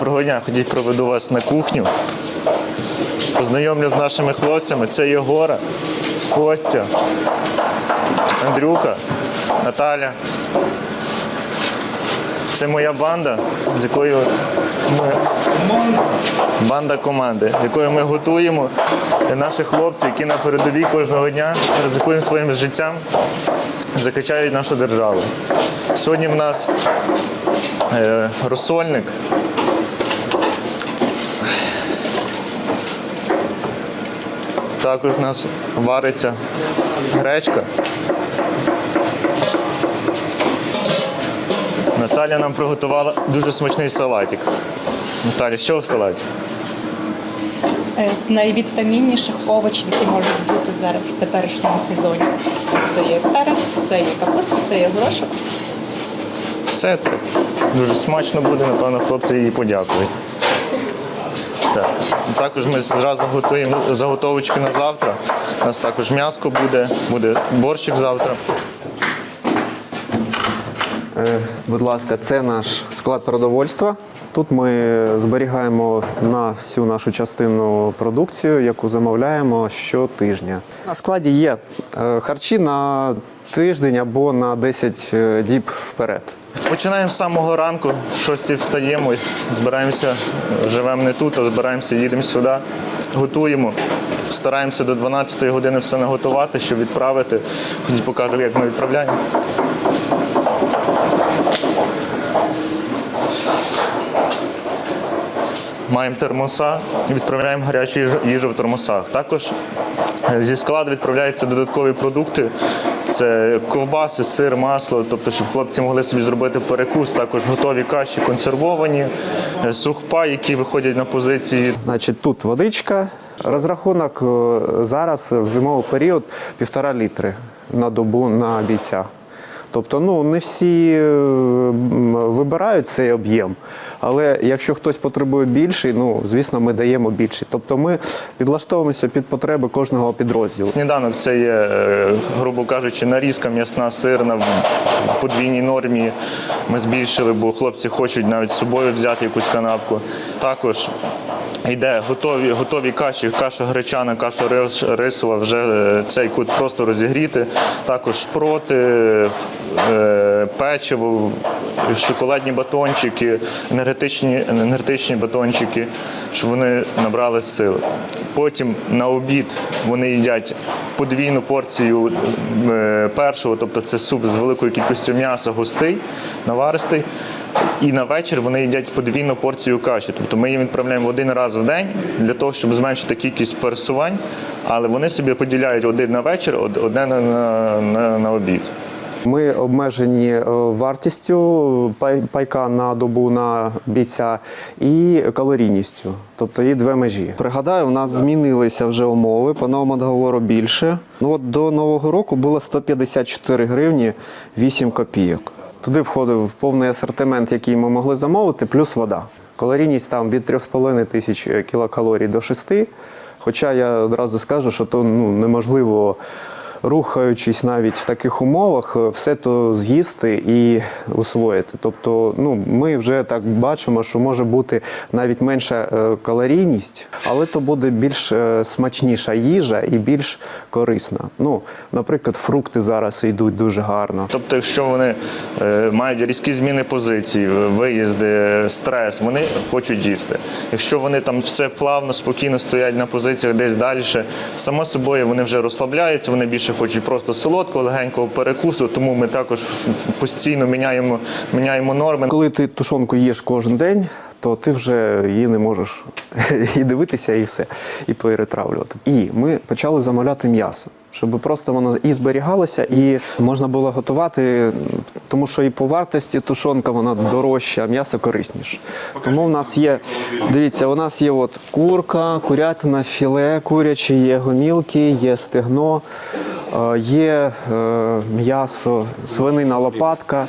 Доброго дня, ходіть проведу вас на кухню. Познайомлю з нашими хлопцями. Це Єгора, Костя, Андрюха, Наталя. Це моя банда, з якою ми банда команди, якою ми готуємо наших хлопців, які на передовій кожного дня ризикують своїм життям, захищають нашу державу. Сьогодні в нас е, розсольник. Також у нас вариться гречка. Наталя нам приготувала дуже смачний салатик. Наталя, що в салаті? Е, з найвітамінніших овочів, які можуть бути зараз в теперішньому сезоні. Це є перець, це є капуста, це є горошок. Все так. Дуже смачно буде, напевно, хлопці їй подякують. Так. Також ми зразу готуємо заготовочки на завтра. У нас також м'яско буде, буде борщик завтра. Е, Будь ласка, це наш склад продовольства. Тут ми зберігаємо на всю нашу частину продукцію, яку замовляємо щотижня. На складі є е, харчі на тиждень або на 10 діб вперед. Починаємо з самого ранку, 6 встаємо, збираємося, живемо не тут, а збираємося, їдемо сюди, готуємо. Стараємося до 12-ї години все наготувати, щоб відправити. Ходіть покажу, як ми відправляємо. Маємо термоса, відправляємо гарячу їжу- в термосах. Також зі складу відправляються додаткові продукти. Це ковбаси, сир, масло, тобто, щоб хлопці могли собі зробити перекус, також готові каші консервовані, е, сухпа, які виходять на позиції. Значить, тут водичка. Розрахунок е, зараз в зимовий період півтора літри на добу на бійця. Тобто, ну не всі е, вибирають цей об'єм, але якщо хтось потребує більший, ну звісно, ми даємо більший. Тобто ми підлаштовуємося під потреби кожного підрозділу. Сніданок це є, е, грубо кажучи, нарізка м'ясна, сирна в подвійній нормі. Ми збільшили, бо хлопці хочуть навіть з собою взяти якусь канапку. Також йде готові, готові каші, каша гречана, каша рисова, вже е, цей кут просто розігріти. Також шпроти, е, печиво, шоколадні батончики, енергетичні, енергетичні батончики, щоб вони набрали сили. Потім на обід вони їдять подвійну порцію е, першого, тобто це суп з великою кількістю м'яса, густий, наваристий. І на вечір вони їдять подвійну порцію каші. Тобто ми їм відправляємо один раз в день для того, щоб зменшити кількість пересувань, але вони собі поділяють один на вечір, одне на, на, на, на обід. Ми обмежені е, вартістю пайка на добу на бійця і калорійністю, тобто є дві межі. Пригадаю, у нас змінилися вже умови по новому договору більше. Ну от до нового року було 154 гривні 8 копійок. Туди входив повний асортимент, який ми могли замовити, плюс вода. Калорійність там від 3,5 тисяч кілокалорій до 6. Хоча я одразу скажу, що то ну, неможливо рухаючись навіть в таких умовах, е, все то з'їсти і усвоїти. Тобто, ну ми вже так бачимо, що може бути навіть менша е, калорійність, але то буде більш е, смачніша їжа і більш корисна. Ну, наприклад, фрукти зараз йдуть дуже гарно. Тобто, якщо вони мають різкі зміни позицій, виїзди, стрес, вони хочуть їсти. Якщо вони там все плавно, спокійно стоять на позиціях десь далі, само собою вони вже розслабляються, вони більше хочуть просто солодкого, легенького перекусу, тому ми також постійно міняємо, міняємо норми. Коли ти тушонку їш кожен день, то ти вже її не можеш і дивитися, і все, і перетравлювати. І ми почали замовляти м'ясо, щоб просто воно і зберігалося, і можна було готувати, тому що і по вартості тушонка вона дорожча, а м'ясо корисніше. Тому в нас є, дивіться, у нас є от курка, курятина, філе, куряче, є гомілки, є стегно. Е, Є е, м'ясо, свинина лопатка,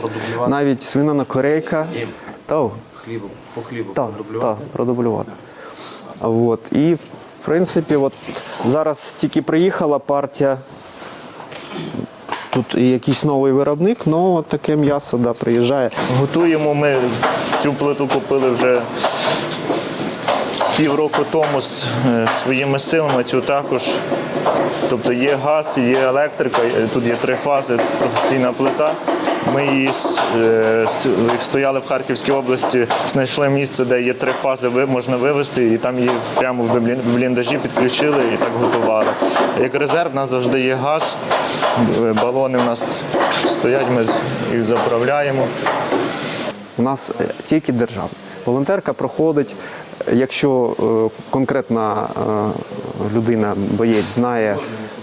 навіть свинина корейка. Та, хлібом, по хлібу так, продублювати. так, продублювати. От. І, в принципі, от зараз тільки приїхала партія. Тут і якийсь новий виробник, але таке м'ясо да, приїжджає. Готуємо ми цю плиту купили вже півроку тому з е, своїми силами цю також. Тобто є газ, є електрика, е, тут є три фази, професійна плита. Ми її е, стояли в Харківській області, знайшли місце, де є три фази, можна вивезти, і там її прямо в бліндажі підключили і так готували. Як резерв, у нас завжди є газ, балони у нас стоять, ми їх заправляємо. У нас тільки державна. Волонтерка проходить, якщо е, конкретна е, людина, боєць, знає,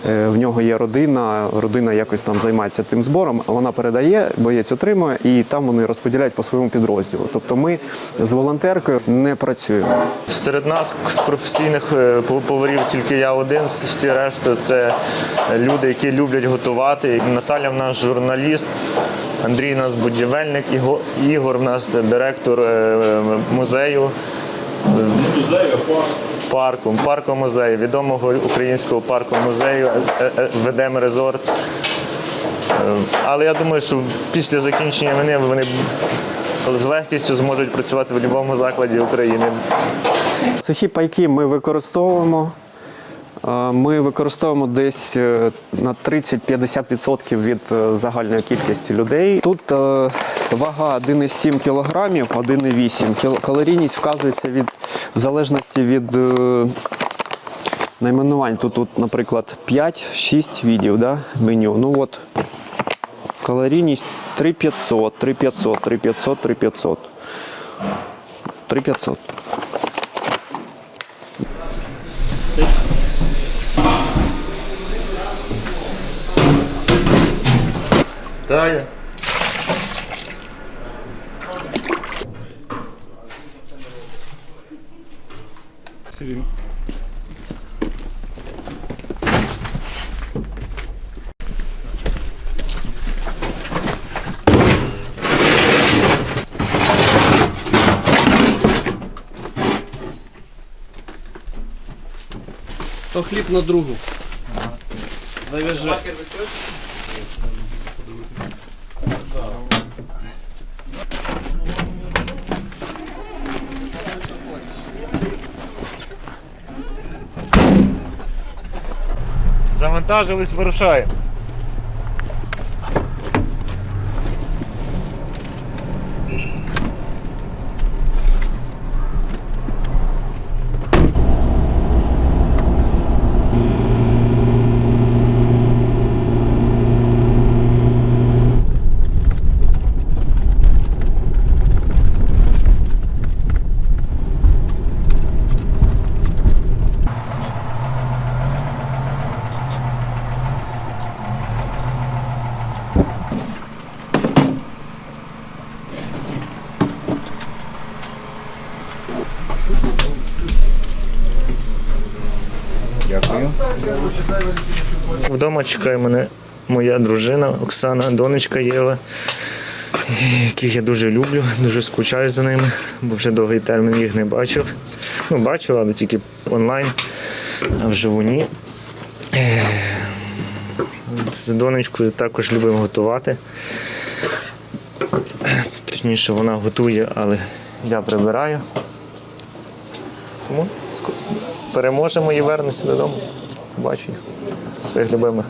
е, в нього є родина, родина якось там займається тим збором, вона передає, боєць отримує, і там вони розподіляють по своєму підрозділу. Тобто ми з волонтеркою не працюємо. Серед нас з професійних поварів тільки я один, всі решта це люди, які люблять готувати. Наталя в нас журналіст, Андрій у нас будівельник, Ігор в нас директор е, музею. Парку, парку музею, відомого українського парку музею е, е, ведемо резорт. Е, Але я думаю, що після закінчення війни вони з легкістю зможуть працювати в будь-якому закладі України. Сухі пайки ми використовуємо. Е, Ми використовуємо десь е, на 30-50% від е, загальної кількості людей. Тут вага 1,7 кг, 1,8 кг. Калорійність вказується від, в залежності від найменувань. Тут, тут, наприклад, 5-6 видів да, меню. Ну от калорійність 3500, 3500, 3500, 3500. 3500. Далі. То хліб на другу. Завяжи. Завантажились, вирушаємо. Вдома чекає мене моя дружина Оксана, донечка Єва, яких я дуже люблю, дуже скучаю за ними, бо вже довгий термін їх не бачив. Ну, бачив, але тільки онлайн, а вживу ні. Е, З донечкою також любимо готувати. Точніше, вона готує, але я прибираю. Тому переможемо і вернуся додому. Побачу своїх любимих.